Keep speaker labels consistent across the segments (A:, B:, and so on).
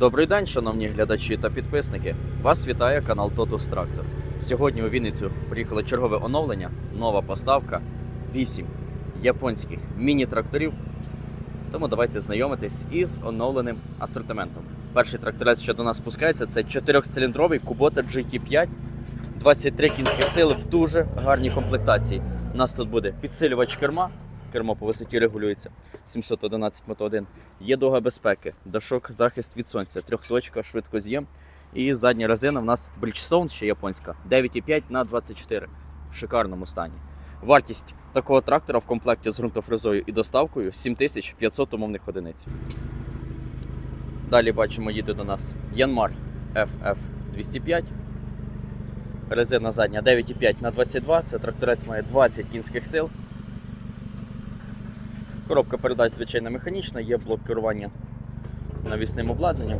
A: Добрий день, шановні глядачі та підписники. Вас вітає канал Totus Tractor. Сьогодні у Вінницю приїхало чергове оновлення, нова поставка 8 японських міні-тракторів. Тому давайте знайомитись із оновленим асортиментом. Перший тракторець, що до нас спускається, це 4-циліндровий Kubota GT5, 23 кінських сили в дуже гарній комплектації. У нас тут буде підсилювач керма, кермо по висоті регулюється 711 Мото1. Є дога безпеки, дашок захист від сонця, трьохточка, швидкоз'єм. І задня резина в нас Bridgestone, ще японська, 9,5 на 24 в шикарному стані. Вартість такого трактора в комплекті з ґрунтофрезою і доставкою 7500 умовних одиниць. Далі бачимо, їде до нас Янмар FF205. Резина задня 9,5 на 22. Це тракторець має 20 кінських сил. Коробка передач звичайно механічна, є блок керування навісним обладнанням.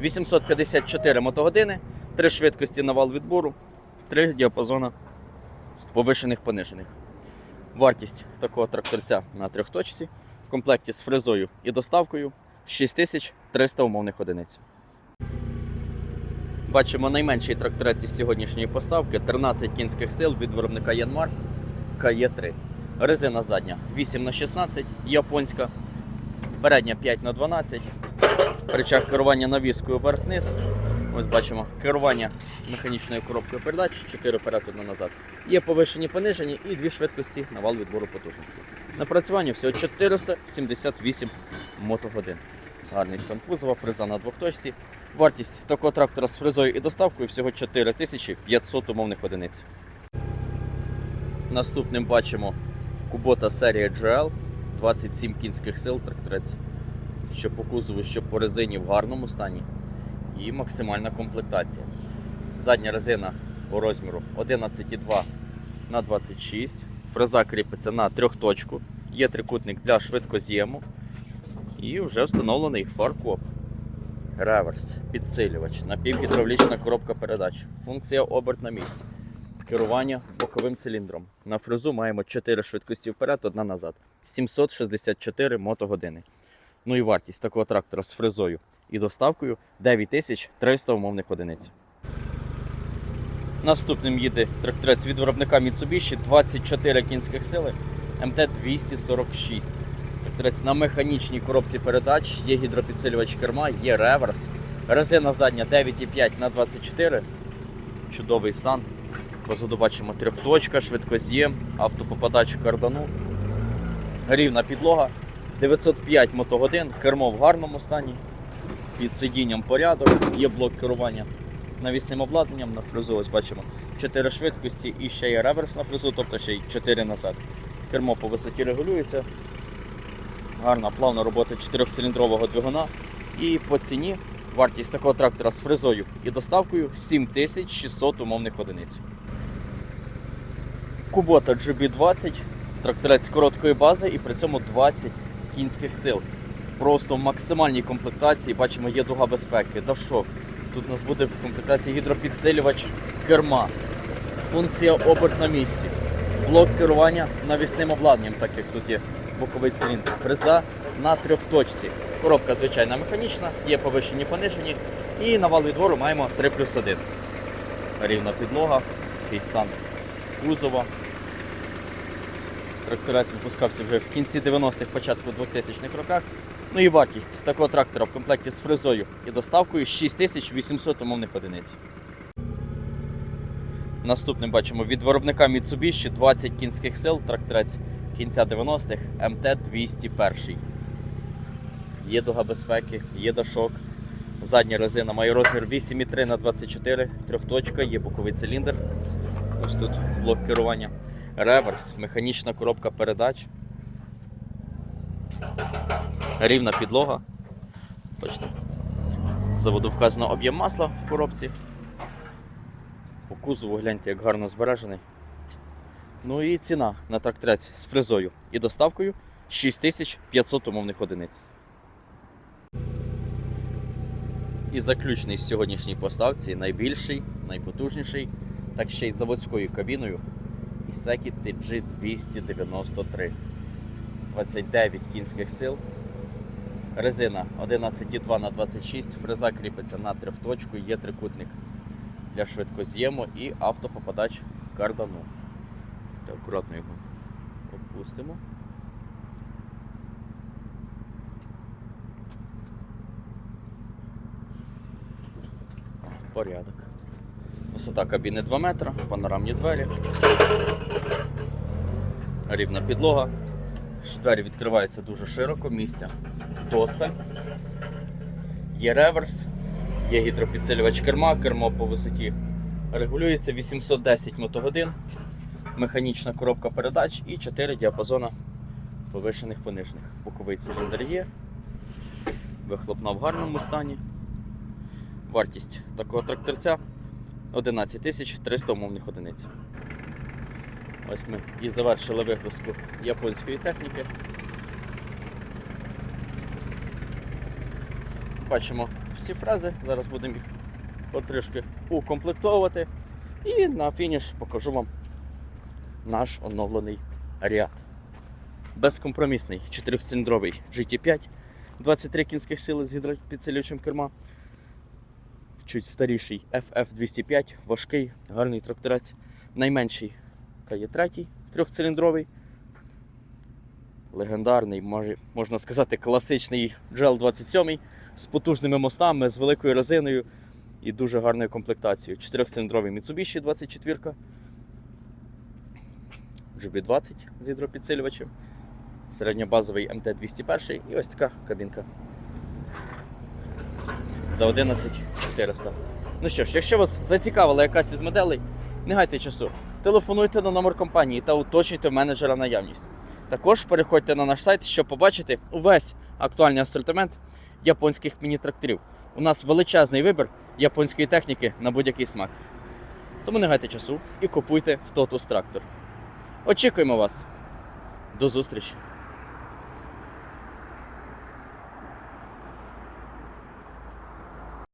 A: 854 мотогодини, 3 швидкості на вал відбору, 3 діапазона повишених понижених. Вартість такого тракторця на трьохточці в комплекті з фрезою і доставкою 6300 умовних одиниць. Бачимо найменший тракторець із сьогоднішньої поставки 13 кінських сил від виробника Янмар КЕ3. Резина задня 8х16, японська, передня 5х12, рычаг керування навіскою вверх-вниз. Ось бачимо керування механічною коробкою передач, 4 вперед, 1 назад. Є повишені, понижені і дві швидкості на вал відбору потужності. Напрацювання всього 478 мотогодин. Гарний стан кузова, фреза на двохточці. Вартість такого трактора з фрезою і доставкою всього 4500 умовних одиниць. Наступним бачимо Kubota серія GL, 27 кінських сил тракторець. Що по кузову, що по резині в гарному стані. І максимальна комплектація. Задня резина по розміру 11,2 на 26. Фреза кріпиться на трьохточку. Є трикутник для швидкоз'єму. І вже встановлений фаркоп. Реверс, підсилювач, напівгідравлічна коробка передач, функція оберт на місці, керування боковим циліндром. На фрезу маємо 4 швидкості вперед, одна назад. 764 мотогодини. Ну і вартість такого трактора з фрезою і доставкою 9300 умовних одиниць. Наступним їде тракторець від виробника Mitsubishi 24 кінських сили МТ-246. Тракторець на механічній коробці передач, є гідропідсилювач керма, є реверс. Резина задня 9,5 на 24 Чудовий стан. Позаду бачимо трьохточка, швидкоз'єм, автопопадач кардану. Рівна підлога. 905 мотогодин, кермо в гарному стані. Під сидінням порядок, є блок керування навісним обладнанням на фрезу. Ось бачимо 4 швидкості і ще є реверс на фрезу, тобто ще й 4 назад. Кермо по висоті регулюється. Гарна плавна робота 4-циліндрового двигуна. І по ціні вартість такого трактора з фрезою і доставкою 7600 умовних одиниць. Kubota GB20, тракторець короткої бази і при цьому 20 кінських сил. Просто в максимальній комплектації бачимо є дуга безпеки, дашок. Тут у нас буде в комплектації гідропідсилювач керма, функція оберт на місці, блок керування навісним обладнанням, так як тут є боковий циліндр, фреза на трьохточці. Коробка звичайна механічна, є повищені понижені. І на вал відвору маємо 3 плюс 1. Рівна підлога, такий стан кузова. Тракторець випускався вже в кінці 90-х, початку 2000-х роках. Ну і вартість такого трактора в комплекті з фрезою і доставкою 6800 умовних одиниць. Наступним бачимо від виробника Mitsubishi 20 кінських сил, тракторець кінця 90-х МТ-201. Є дуга безпеки, є дашок. Задня резина має розмір 8,3 на 24 трьохточка, є боковий циліндр. Ось тут блок керування. Реверс, механічна коробка передач. Рівна підлога. Бачите. Заводу вказано об'єм масла в коробці. По кузову гляньте, як гарно збережений. Ну і ціна на тракторець з фрезою і доставкою 6500 умовних одиниць. І заключний в сьогоднішній поставці найбільший, найпотужніший, так ще й заводською кабіною Ісекі TG293. 29 кінських сил. Резина 11,2 на 26, фреза кріпиться на трьохточку, є трикутник для швидкоз'єму і автопопадач кардану. Так, акуратно його опустимо. Порядок. Висота кабіни 2 метри, панорамні двері. Рівна підлога. Двері відкриваються дуже широко, місця вдосталь. Є реверс, є гідропідсилювач керма, кермо по висоті регулюється 810 мотогодин, механічна коробка передач і 4 діапазона повишених понижених. Боковий циліндр є, вихлопна в гарному стані. Вартість такого тракторця 11 тисяч 300 умовних одиниць. Ось ми і завершили вигрузку японської техніки. Бачимо всі фрези, зараз будемо їх потрішки укомплектовувати. І на фініш покажу вам наш оновлений ряд. Безкомпромісний 4-циліндровий GT5, 23 кінських сили з гідропідсилювачем керма. Чуть старіший FF205, важкий, гарний тракторець. Найменший КЕ3, трьохциліндровий. Легендарний, можна сказати, класичний GL27 з потужними мостами, з великою резиною і дуже гарною комплектацією. Чотирьохциліндровий Mitsubishi 24, GB20 з гідропідсилювачем, середньобазовий МТ-201 і ось така кабінка за 11400. Ну що ж, якщо вас зацікавила якась із моделей, не гайте часу. Телефонуйте на номер компанії та уточнюйте в менеджера наявність. Також переходьте на наш сайт, щоб побачити увесь актуальний асортимент японських міні-тракторів. У нас величезний вибір японської техніки на будь-який смак. Тому не гайте часу і купуйте в Totus трактор. Очікуємо вас. До зустрічі!